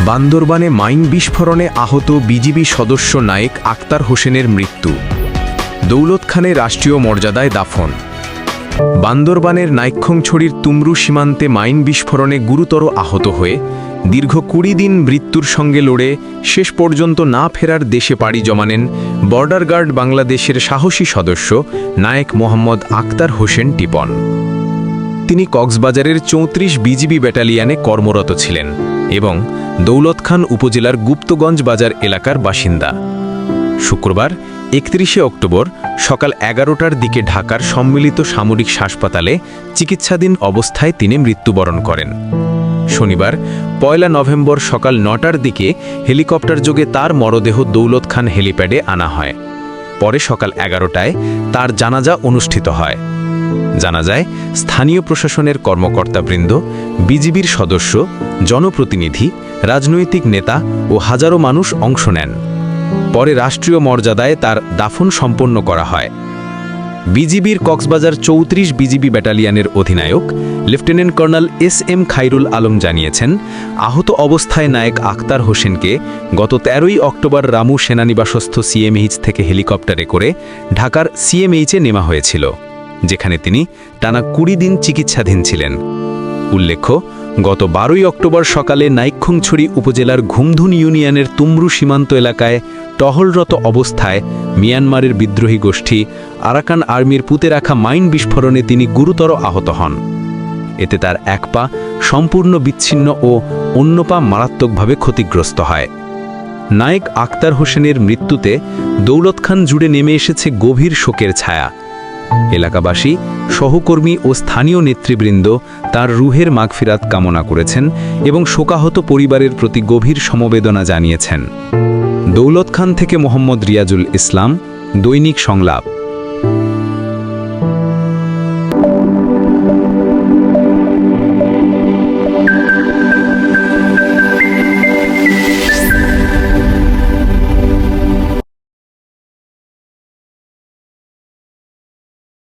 বান্দরবানে mine বিস্ফোরণে আহত BGB সদস্য নায়েক আক্তার হোসেনের মৃত্যু। দৌলত খানে রাষ্ট্রীয় মর্যাদায় দাফন। বান্দরবানের নাইক্ষংছড়ির তুমরু সীমান্তে মাইন বিস্ফোরণে গুরুতর আহত হয়ে দীর্ঘ কুড়ি দিন মৃত্যুর সঙ্গে লড়ে শেষ পর্যন্ত না ফেরার দেশে পাড়ি জমানেন বর্ডার গার্ড বাংলাদেশের সাহসী সদস্য নায়েক মোহাম্মদ আক্তার হোসেন টিপন। তিনি কক্সবাজারের চৌত্রিশ বিজিবি ব্যাটালিয়ানে কর্মরত ছিলেন। এবং দৌলত খান উপজেলার গুপ্তগঞ্জ বাজার এলাকার বাসিন্দা। শুক্রবার, একত্রিশে অক্টোবর, সকাল এগারোটার দিকে ঢাকার সম্মিলিত সামরিক হাসপাতালে চিকিৎসাধীন অবস্থায় তিনি মৃত্যুবরণ করেন। শনিবার, পয়লা নভেম্বর সকাল নটার দিকে হেলিকপ্টার যোগে তার মরদেহ দৌলত খান হেলিপ্যাডে আনা হয়। পরে সকাল এগারোটায় তার জানাজা অনুষ্ঠিত হয়। জানা যায়, স্থানীয় প্রশাসনের কর্মকর্তাবৃন্দ, বিজিবির সদস্য, জনপ্রতিনিধি, রাজনৈতিক নেতা ও হাজারো মানুষ অংশ নেন। পরে রাষ্ট্রীয় মর্যাদায় তার দাফন সম্পন্ন করা হয়। বিজিবির কক্সবাজার চৌত্রিশ বিজিবি ব্যাটালিয়নের অধিনায়ক, lieutenant colonel S M Khairul Alam জানিয়েছেন, আহত অবস্থায় নায়ক আক্তার হোসেনকে গত তেরোই অক্টোবর রামু সেনানিবাসস্থ সিএমএইচ থেকে হেলিকপ্টারে করে ঢাকার সিএমএইচে নেওয়া হয়েছিল। যেখানে তিনি টানা কুড়ি দিন চিকিৎসাধীন ছিলেন। উল্লেখ্য, গত বারোই অক্টোবর সকালে নাইক্ষংছড়ি উপজেলার ঘুমধুন ইউনিয়নের তুমরু সীমান্ত এলাকায় টহলরত অবস্থায় মিয়ানমারের বিদ্রোহী গোষ্ঠী আরাকান আর্মির পুঁতে রাখা মাইন বিস্ফোরণে তিনি গুরুতর আহত হন। এতে তার এক পা সম্পূর্ণ বিচ্ছিন্ন ও অন্য পা মারাত্মকভাবে ক্ষতিগ্রস্ত হয়। নায়েক আক্তার হোসেনের মৃত্যুতে দৌলত খান জুড়ে নেমে এসেছে গভীর শোকের ছায়া। এলাকাবাসী, সহকর্মী ও স্থানীয় নেতৃবৃন্দ তার রুহের মাগফিরাত কামনা করেছেন এবং শোকাহত পরিবারের প্রতি গভীর সমবেদনা জানিয়েছেন। দৌলত খান থেকে মোহাম্মদ রিয়াজুল ইসলাম, দৈনিক সংলাপ।